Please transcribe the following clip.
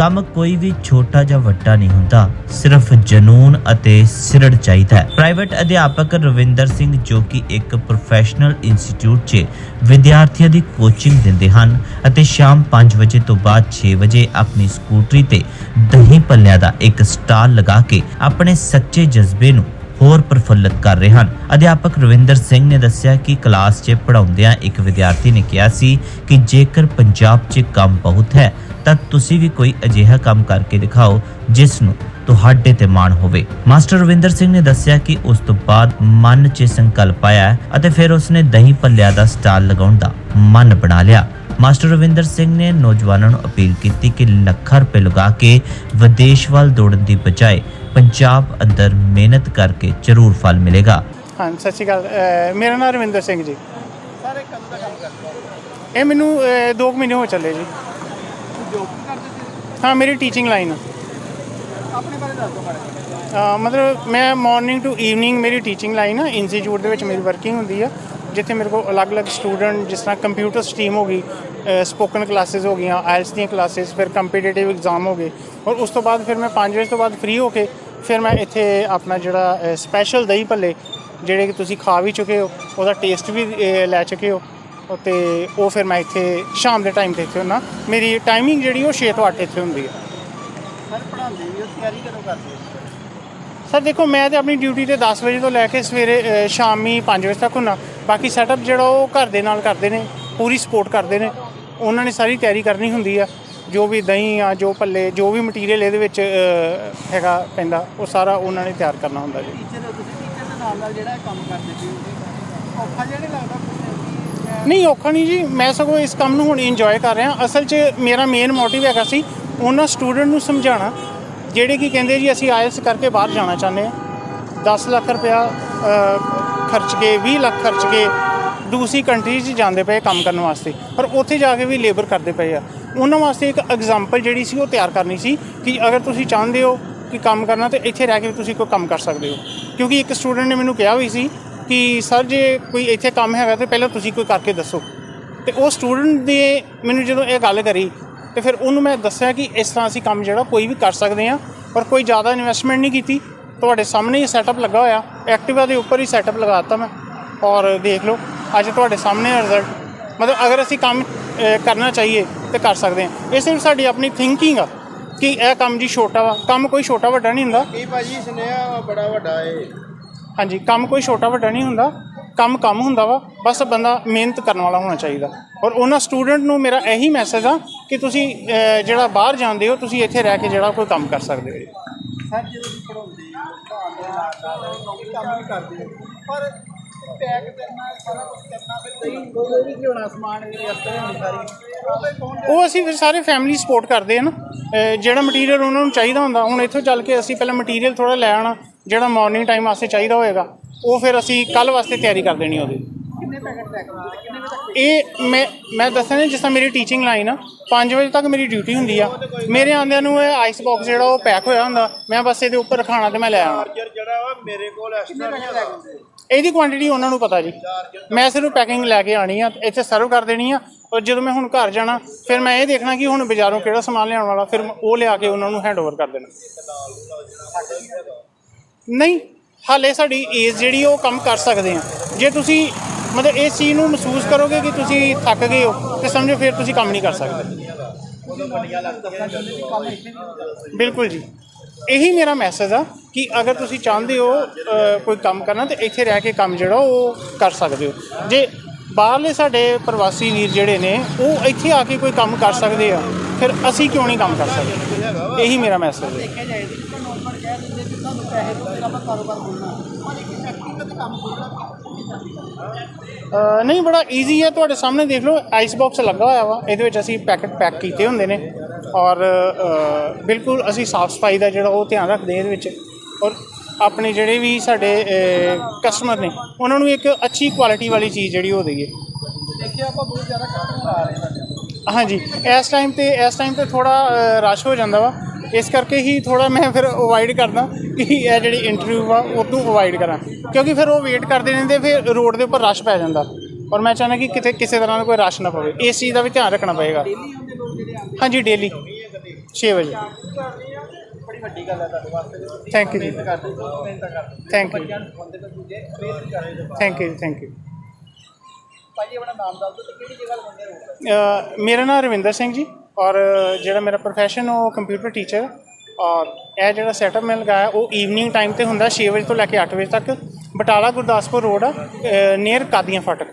ਕੰਮ ਕੋਈ ਵੀ ਛੋਟਾ ਜਾਂ ਵੱਡਾ ਨਹੀਂ ਹੁੰਦਾ, ਸਿਰਫ ਜਨੂਨ ਅਤੇ ਸਿਰੜ ਚਾਹੀਦਾ ਹੈ। ਪ੍ਰਾਈਵੇਟ ਅਧਿਆਪਕ ਰਵਿੰਦਰ ਸਿੰਘ ਜੋ ਕਿ ਇੱਕ ਪ੍ਰੋਫੈਸ਼ਨਲ ਇੰਸਟੀਚਿਊਟ 'ਚ ਵਿਦਿਆਰਥੀਆਂ ਦੀ ਕੋਚਿੰਗ ਦਿੰਦੇ ਹਨ ਅਤੇ ਸ਼ਾਮ 5 ਵਜੇ ਤੋਂ ਬਾਅਦ 6 ਵਜੇ ਆਪਣੀ ਸਕੂਟਰੀ ਤੇ ਦਹੀਂ ਪੱਲਿਆਂ ਦਾ ਇੱਕ ਸਟਾਲ ਲਗਾ ਕੇ ਆਪਣੇ ਸੱਚੇ ਜਜ਼ਬੇ ਨੂੰ ਹੋਰ ਪ੍ਰਫੁੱਲਤ ਕਰ ਰਹੇ ਹਨ। ਅਧਿਆਪਕ ਰਵਿੰਦਰ ਸਿੰਘ ਨੇ ਦੱਸਿਆ ਕਿ ਕਲਾਸ 'ਚ ਪੜਾਉਂਦਿਆਂ ਇੱਕ ਵਿਦਿਆਰਥੀ ਨੇ ਕਿਹਾ ਸੀ ਕਿ ਜੇਕਰ ਪੰਜਾਬ 'ਚ ਕੰਮ ਬਹੁਤ ਹੈ, ਤਾਂ ਤੁਸੀਂ ਵੀ ਕੋਈ ਅਜਿਹਾ ਕੰਮ ਕਰਕੇ ਦਿਖਾਓ ਜਿਸ ਨੂੰ ਤੁਹਾਡੇ ਤੇ ਮਾਣ ਹੋਵੇ। ਮਾਸਟਰ ਰਵਿੰਦਰ ਸਿੰਘ ਨੇ ਦੱਸਿਆ ਕਿ ਉਸ ਤੋਂ ਬਾਅਦ ਮਨ 'ਚ ਸੰਕਲਪ ਆਇਆ ਅਤੇ ਫਿਰ ਉਸਨੇ ਦਹੀਂ ਭੱਲਿਆਂ ਦਾ ਸਟਾਲ ਲਗਾਉਣ ਦਾ ਮਨ ਬਣਾ ਲਿਆ। ਮਾਸਟਰ ਰਵਿੰਦਰ ਸਿੰਘ ਨੇ ਨੌਜਵਾਨਾਂ ਨੂੰ ਅਪੀਲ ਕੀਤੀ ਕਿ ਲੱਖਾਂ ਰੁਪਏ ਲਗਾ ਕੇ ਵਿਦੇਸ਼ ਵੱਲ ਦੌੜਨ ਦੀ ਬਜਾਏ ਪੰਜਾਬ ਅੰਦਰ ਮਿਹਨਤ ਕਰਕੇ ਜ਼ਰੂਰ ਫਲ ਮਿਲੇਗਾ। ਹਾਂ ਸਤਿ ਸ਼੍ਰੀ ਅਕਾਲ। ਅਹ ਮੇਰਾ ਨਾਮ ਰਵਿੰਦਰ ਸਿੰਘ ਜੀ। ਸਾਰੇ ਕਦੋਂ ਦਾ ਕੰਮ ਕਰਦੇ ਇਹ ਮੈਨੂੰ 2 ਮਹੀਨੇ ਹੋ ਚੱਲੇ ਜੀ। ਜੋਬ ਕਰਦੇ ਸੀ? ਹਾਂ ਮੇਰੀ ਟੀਚਿੰਗ ਲਾਈਨ ਆਪਣੇ ਬਾਰੇ ਦੱਸ ਮਾੜਾ ਮਤਲਬ ਮੈਂ ਮਾਰਨਿੰਗ ਟੂ ਈਵਨਿੰਗ ਮੇਰੀ ਟੀਚਿੰਗ ਲਾਈਨ ਆ। ਇੰਸਟੀਚਿਊਟ ਦੇ ਵਿੱਚ ਮੇਰੀ ਵਰਕਿੰਗ ਹੁੰਦੀ ਆ। ਜਿੱਥੇ ਮੇਰੇ ਕੋਲ ਅਲੱਗ-ਅਲੱਗ ਸਟੂਡੈਂਟ ਜਿਸ ਤਰ੍ਹਾਂ ਕੰਪਿਊਟਰ ਸਟਰੀਮ ਹੋ ਗਈ ਸਪੋਕਨ ਕਲਾਸਿਸ ਹੋ ਗਈਆਂ ਆਇਲਸ ਦੀਆਂ ਕਲਾਸਿਸ ਫਿਰ ਕੰਪੀਟੀਟਿਵ ਐਗਜ਼ਾਮ ਹੋ ਗਏ। ਔਰ ਉਸ ਤੋਂ ਬਾਅਦ ਫਿਰ ਮੈਂ 5 ਵਜੇ ਤੋਂ ਬਾਅਦ ਫ੍ਰੀ ਹੋ ਕੇ ਫਿਰ ਮੈਂ ਇੱਥੇ ਆਪਣਾ ਜਿਹੜਾ ਸਪੈਸ਼ਲ ਦਹੀਂ ਭੱਲੇ ਜਿਹੜੇ ਕਿ ਤੁਸੀਂ ਖਾ ਵੀ ਚੁੱਕੇ ਹੋ ਉਹਦਾ ਟੇਸਟ ਵੀ ਲੈ ਚੁੱਕੇ ਹੋ ਤੇ ਉਹ ਫਿਰ ਮੈਂ ਇੱਥੇ ਸ਼ਾਮ ਦੇ ਟਾਈਮ ਤੇ ਇੱਥੇ ਹੁੰਦਾ ਮੇਰੀ ਟਾਈਮਿੰਗ ਜਿਹੜੀ ਉਹ 6 ਤੋਂ 8 ਇੱਥੇ ਹੁੰਦੀ ਹੈ। ਸਰ ਪੜਾਉਂਦੇ ਵੀ ਹੋ ਤਿਆਰੀ ਕਦੋਂ ਕਰਦੇ ਹੋ? ਸਰ ਦੇਖੋ ਮੈਂ ਤੇ ਆਪਣੀ ਡਿਊਟੀ ਤੇ 10 ਵਜੇ ਤੋਂ ਲੈ ਕੇ ਸਵੇਰੇ ਸ਼ਾਮੀ 5 ਵਜੇ ਤੱਕ ਹੁੰਨਾ। ਬਾਕੀ ਸੈਟਅਪ ਜਿਹੜਾ ਉਹ ਘਰ ਦੇ ਨਾਲ ਕਰਦੇ ਨੇ ਪੂਰੀ ਸਪੋਰਟ ਕਰਦੇ ਨੇ। ਉਹਨਾਂ ਨੇ ਸਾਰੀ ਤਿਆਰੀ ਕਰਨੀ ਹੁੰਦੀ ਆ। ਜੋ ਵੀ ਦਹੀਂ ਆ ਜੋ ਭੱਲੇ ਜੋ ਵੀ ਮਟੀਰੀਅਲ ਇਹਦੇ ਵਿੱਚ ਅ, ਹੈਗਾ ਪੈਂਦਾ ਉਹ ਸਾਰਾ ਉਹਨਾਂ ਨੇ ਤਿਆਰ ਕਰਨਾ ਹੁੰਦਾ ਜੀ। ਟੀਚਰ ਹੋ ਤੁਸੀਂ ਟੀਚਰ ਦੇ ਨਾਲ ਨਾਲ ਜਿਹੜਾ ਇਹ ਕੰਮ ਕਰਦੇ ਸੀ ਔਖਾ ਜਿਹਾ ਨਹੀਂ ਲੱਗਦਾ ਕੁਝ ਕਿ ਨਹੀਂ ਔਖਾ ਨਹੀਂ ਜੀ। ਮੈਂ ਸਗੋਂ ਇਸ ਕੰਮ ਨੂੰ ਹੁਣ ਇੰਜੋਏ ਕਰ ਰਿਹਾ। ਅਸਲ 'ਚ ਮੇਰਾ ਮੇਨ ਮੋਟਿਵ ਹੈਗਾ ਸੀ ਉਹਨਾਂ ਸਟੂਡੈਂਟ ਨੂੰ ਸਮਝਾਉਣਾ ਜਿਹੜੇ ਕੀ ਕਹਿੰਦੇ ਜੀ ਅਸੀਂ ਆਇਲਸ ਕਰਕੇ ਬਾਹਰ ਜਾਣਾ ਚਾਹੁੰਦੇ ਆ 10 ਲੱਖ ਰੁਪਇਆ ਅ, ਖਰਚ ਕੇ 20 ਲੱਖ ਖਰਚ ਕੇ ਦੂਸਰੀ ਕੰਟਰੀ 'ਚ ਜਾਂਦੇ ਪਏ ਕੰਮ ਕਰਨ ਵਾਸਤੇ। ਪਰ ਉੱਥੇ ਜਾ ਕੇ ਵੀ ਲੇਬਰ ਕਰਦੇ ਪਏ ਆ। ਉਹਨਾਂ ਵਾਸਤੇ ਇੱਕ ਐਗਜ਼ਾਮਪਲ ਜਿਹੜੀ ਸੀ, ਉਹ ਤਿਆਰ ਕਰਨੀ ਸੀ ਕਿ ਅਗਰ ਤੁਸੀਂ ਚਾਹੁੰਦੇ ਹੋ ਕਿ ਕੰਮ ਕਰਨਾ, ਤੇ ਇੱਥੇ ਰਹਿ ਕੇ ਵੀ ਤੁਸੀਂ ਕੋਈ ਕੰਮ ਕਰ ਸਕਦੇ ਹੋ। ਕਿਉਂਕਿ ਇੱਕ ਸਟੂਡੈਂਟ ਨੇ ਮੈਨੂੰ ਕਿਹਾ ਵੀ ਸੀ ਕਿ, ਸਰ, ਜੇ ਕੋਈ ਇੱਥੇ ਕੰਮ ਹੈਗਾ, ਤੇ ਪਹਿਲਾਂ ਤੁਸੀਂ ਕੋਈ ਕਰਕੇ ਦੱਸੋ। ਤੇ ਉਹ ਸਟੂਡੈਂਟ ਦੇ ਮੈਨੂੰ ਜਦੋਂ ਇਹ ਗੱਲ ਕਰੀ, ਤੇ ਫਿਰ ਉਹਨੂੰ ਮੈਂ ਦੱਸਿਆ ਕਿ ਇਸ ਤਰ੍ਹਾਂ ਅਸੀਂ ਕੰਮ ਜਿਹੜਾ, ਕੋਈ ਵੀ ਕਰ ਸਕਦੇ ਹਾਂ, ਪਰ ਕੋਈ ਜ਼ਿਆਦਾ ਇਨਵੈਸਟਮੈਂਟ ਨਹੀਂ ਕੀਤੀ। ਤੁਹਾਡੇ ਸਾਹਮਣੇ ਹੀ ਸੈਟਅਪ ਲੱਗਾ ਹੋਇਆ। ਐਕਟਿਵਾ ਦੇ ਉੱਪਰ ਹੀ ਸੈਟਅਪ ਲਗਾਤਾ ਮੈਂ। ਔਰ ਦੇਖ ਲਓ ਅੱਜ ਤੁਹਾਡੇ ਸਾਹਮਣੇ ਰਿਜ਼ਲਟ ਮਤਲਬ ਅਗਰ ਅਸੀਂ ਕੰਮ ਕਰਨਾ ਚਾਹੀਏ ਤੇ ਕਰ ਸਕਦੇ ਹਾਂ। ਇਹ ਸਿਰਫ ਸਾਡੀ ਆਪਣੀ ਥਿੰਕਿੰਗ ਆ ਕਿ ਇਹ ਕੰਮ ਜੀ ਛੋਟਾ ਵਾ। ਕੰਮ ਕੋਈ ਛੋਟਾ ਵੱਡਾ ਨਹੀਂ ਹੁੰਦਾ। ਕੀ ਭਾਜੀ ਸੁਨੇਹਾ ਬੜਾ ਵੱਡਾ ਏ। ਹਾਂਜੀ ਕੰਮ ਕੋਈ ਛੋਟਾ ਵੱਡਾ ਨਹੀਂ ਹੁੰਦਾ। ਕੰਮ ਕੰਮ ਹੁੰਦਾ ਵਾ। ਬਸ ਬੰਦਾ ਮਿਹਨਤ ਕਰਨ ਵਾਲਾ ਹੋਣਾ ਚਾਹੀਦਾ। ਔਰ ਉਹਨਾਂ ਸਟੂਡੈਂਟ ਨੂੰ ਮੇਰਾ ਇਹੀ ਮੈਸੇਜ ਆ ਕਿ ਤੁਸੀਂ ਜਿਹੜਾ ਬਾਹਰ ਜਾਂਦੇ ਹੋ ਤੁਸੀਂ ਇੱਥੇ ਰਹਿ ਕੇ ਜਿਹੜਾ ਕੋਈ ਕੰਮ ਕਰ ਸਕਦੇ ਹੋ। ਸਰ ਜਦੋਂ ਤੁਸੀਂ ਪੜਾਉਂਦੇ ਹੋ ਪੜਾਉਂਦੇ ਨਾਲ ਕੰਮ ਵੀ ਕਰਦੇ ਪਰ ਪੈਕ ਕਰਨਾ, ਸਾਰਾ ਕੁਝ ਕਰਨਾ, ਫਿਰ ਦਹੀਂ ਉਹ ਵੀ ਲਿਆਉਣਾ ਸਮਾਨ ਵੀ ਰਸਤੇ ਸਾਰੀ। ਉਹ ਅਸੀਂ ਫਿਰ ਸਾਰੇ ਫੈਮਿਲੀ ਸਪੋਰਟ ਕਰਦੇ ਆ ਨਾ। ਜਿਹੜਾ ਮਟੀਰੀਅਲ ਉਹਨਾਂ ਨੂੰ ਚਾਹੀਦਾ ਹੁੰਦਾ, ਹੁਣ ਇੱਥੋਂ ਚੱਲ ਕੇ ਅਸੀਂ ਪਹਿਲਾਂ ਮਟੀਰੀਅਲ ਥੋੜਾ ਲੈ ਆਣਾ ਜਿਹੜਾ ਮਾਰਨਿੰਗ ਟਾਈਮ ਵਾਸਤੇ ਚਾਹੀਦਾ ਹੋਏਗਾ, ਉਹ ਫਿਰ ਅਸੀਂ ਕੱਲ ਵਾਸਤੇ ਤਿਆਰੀ ਕਰ ਦੇਣੀ ਉਹਦੀ। ਇਹ ਮੈਂ ਮੈਂ ਦੱਸਿਆ ਨਾ ਜਿਸ ਤਰ੍ਹਾਂ ਮੇਰੀ ਟੀਚਿੰਗ ਲਾਈਨ ਆ 5 ਵਜੇ ਤੱਕ ਮੇਰੀ ਡਿਊਟੀ ਹੁੰਦੀ ਆ। ਮੇਰੇ ਆਉਂਦਿਆਂ ਨੂੰ ਇਹ ਆਈਸ ਬਾਕਸ ਜਿਹੜਾ ਉਹ ਪੈਕ ਹੋਇਆ ਹੁੰਦਾ ਮੈਂ ਬਸ ਇਹਦੇ ਉੱਪਰ ਰਖਾਣਾ ਤੇ ਮੈਂ ਲੈ ਆਉਣਾ। ਜਿਹੜਾ ਵਾ ਮੇਰੇ ਕੋਲ ਐਕਸਟਰਾ ਨਹੀਂ ਹੈਗਾ। ਇਹਦੀ ਕੁਆਂਟੀਟੀ ਉਹਨਾਂ ਨੂੰ ਪਤਾ ਜੀ। ਮੈਂ ਸਿਰਫ ਪੈਕਿੰਗ ਲੈ ਕੇ ਆਣੀ ਆ ਇੱਥੇ ਸਰਵ ਕਰ ਦੇਣੀ ਆ ਔਰ ਜਦੋਂ ਮੈਂ ਹੁਣ ਘਰ ਜਾਣਾ ਫਿਰ ਮੈਂ ਇਹ ਦੇਖਣਾ ਕਿ ਹੁਣ ਬਾਜ਼ਾਰੋਂ ਕਿਹੜਾ ਸਮਾਨ ਲਿਆਉਣ ਵਾਲਾ ਫਿਰ ਉਹ ਲਿਆ ਕੇ ਉਹਨਾਂ ਨੂੰ ਹੈਂਡਓਵਰ ਕਰ ਦੇਣਾ। ਨਹੀਂ ਹਾਲੇ ਸਾਡੀ ਏਜ ਜਿਹੜੀ ਉਹ ਕੰਮ ਕਰ ਸਕਦੇ ਆ। ਜੇ ਤੁਸੀਂ ਮਤਲਬ ਇਸ ਚੀਜ਼ ਨੂੰ ਮਹਿਸੂਸ ਕਰੋਗੇ ਕਿ ਤੁਸੀਂ ਥੱਕ ਗਏ ਹੋ ਤੇ ਸਮਝੋ ਫਿਰ ਤੁਸੀਂ ਕੰਮ ਨਹੀਂ ਕਰ ਸਕਦੇ। ਬਿਲਕੁਲ ਜੀ। ਇਹੀ ਮੇਰਾ ਮੈਸੇਜ ਆ ਕਿ ਅਗਰ ਤੁਸੀਂ ਚਾਹੁੰਦੇ ਹੋ ਕੋਈ ਕੰਮ ਕਰਨਾ ਤੇ ਇੱਥੇ ਰਹਿ ਕੇ ਕੰਮ ਜਿਹੜਾ ਉਹ ਕਰ ਸਕਦੇ ਹੋ। ਜੇ ਬਾਹਰਲੇ ਸਾਡੇ ਪ੍ਰਵਾਸੀ ਵੀਰ ਜਿਹੜੇ ਨੇ, ਉਹ ਇੱਥੇ ਆ ਕੇ ਕੋਈ ਕੰਮ ਕਰ ਸਕਦੇ ਆ। ਫਿਰ ਅਸੀਂ ਕਿਉਂ ਨਹੀਂ ਕੰਮ ਕਰ ਸਕਦੇ? ਇਹੀ ਮੇਰਾ ਮੈਸੇਜ ਹੈ। ਦੇਖਿਆ ਜਾਏ ਤਾਂ ਜਿੱਦਾਂ ਨੋਰਮਲ ਕਹਿ ਦਿੰਦੇ ਕਿ ਤੁਹਾਨੂੰ ਪੈਸੇ ਦਿੱਤੇ ਆਪਾਂ ਕਾਰੋਬਾਰ ਖੋਲ੍ਹਣਾ ਪਰ ਇੱਕ ਐਕਟਿਵ ਤੇ ਕੰਮ ਖੋਲ੍ਹਣਾ ਅ, ਨਹੀਂ ਬੜਾ ਈਜ਼ੀ ਹੈ। ਤੁਹਾਡੇ ਸਾਹਮਣੇ ਦੇਖ ਲਓ ਆਈਸ ਬਾਕਸ ਲੱਗਾ ਹੋਇਆ ਵਾ। ਇਹਦੇ ਵਿੱਚ ਅਸੀਂ ਪੈਕਟ ਪੈਕ ਕੀਤੇ ਹੁੰਦੇ ਨੇ। ਔਰ ਬਿਲਕੁਲ ਅਸੀਂ ਸਾਫ਼ ਸਫ਼ਾਈ ਦਾ ਜਿਹੜਾ ਉਹ ਧਿਆਨ ਰੱਖਦੇ ਹਾਂ ਇਹਦੇ ਵਿੱਚ। ਔਰ ਆਪਣੇ ਜਿਹੜੇ ਵੀ ਸਾਡੇ ਕਸਟਮਰ ਨੇ ਉਹਨਾਂ ਨੂੰ ਇੱਕ ਅੱਛੀ ਕੁਆਲਿਟੀ ਵਾਲੀ ਚੀਜ਼ ਜਿਹੜੀ ਉਹ ਦਈਏ। ਦੇਖਿਆ ਆਪਾਂ ਬਹੁਤ ਜ਼ਿਆਦਾ ਕਸਟਮਰ ਆ ਰਹੇ ਸਾਡੇ ਹਾਂਜੀ, ਇਸ ਟਾਈਮ ਤੇ, ਇਸ ਟਾਈਮ ਤੇ ਥੋੜਾ ਰਸ਼ ਹੋ ਜਾਂਦਾ ਵਾ। ਇਸ ਕਰਕੇ ਹੀ ਥੋੜਾ ਮੈਂ ਫਿਰ ਅਵੋਇਡ ਕਰਦਾ ਕਿ ਇਹ ਜਿਹੜੀ ਇੰਟਰਵਿਊ ਆ ਉਹ ਤੋਂ ਅਵੋਇਡ ਕਰਾਂ। ਕਿਉਂਕਿ ਫਿਰ ਉਹ ਵੇਟ ਕਰਦੇ ਰਹਿੰਦੇ, ਫਿਰ ਰੋਡ ਦੇ ਉੱਪਰ ਰਸ਼ ਪੈ ਜਾਂਦਾ। ਔਰ ਮੈਂ ਚਾਹੁੰਦਾ ਕਿ ਕਿਤੇ ਕਿਸੇ ਤਰ੍ਹਾਂ ਦਾ ਕੋਈ ਰਸ਼ ਨਾ ਪਵੇ। ਇਸ ਚੀਜ਼ ਦਾ ਵੀ ਧਿਆਨ ਰੱਖਣਾ ਪਏਗਾ। ਹਾਂਜੀ ਡੇਲੀ 6 ਵਜੇ। ਬੜੀ ਵੱਡੀ ਗੱਲ ਹੈ ਤੁਹਾਡੇ ਵਾਸਤੇ ਜੋ। ਤੁਸੀਂ ਜੀ। Thank you thank you thank you ਭਾਜੀ, ਆਪਣਾ ਨਾਮ ਦੱਸ ਦਿਓ ਤੇ ਕਿਹੜੀ ਜਗ੍ਹਾ ਲਗਾਉਂਦੇ ਰਹੋ ਮੇਰਾ ਨਾਮ ਰਵਿੰਦਰ ਸਿੰਘ ਜੀ ਔਰ ਜਿਹੜਾ ਮੇਰਾ ਪ੍ਰੋਫੈਸ਼ਨ ਉਹ ਕੰਪਿਊਟਰ ਟੀਚਰ ਔਰ ਇਹ ਜਿਹੜਾ ਸੈਟਅਪ ਮੈਂ ਲਗਾਇਆ, ਉਹ ਈਵਨਿੰਗ ਟਾਈਮ ਤੇ ਹੁੰਦਾ 6 ਵਜੇ ਤੋਂ ਲੈ ਕੇ 8 ਵਜੇ ਤੱਕ। ਬਟਾਲਾ ਗੁਰਦਾਸਪੁਰ ਰੋਡ ਆ ਨੀਅਰ ਕਾਦੀਆਂ ਫਾਟਕ।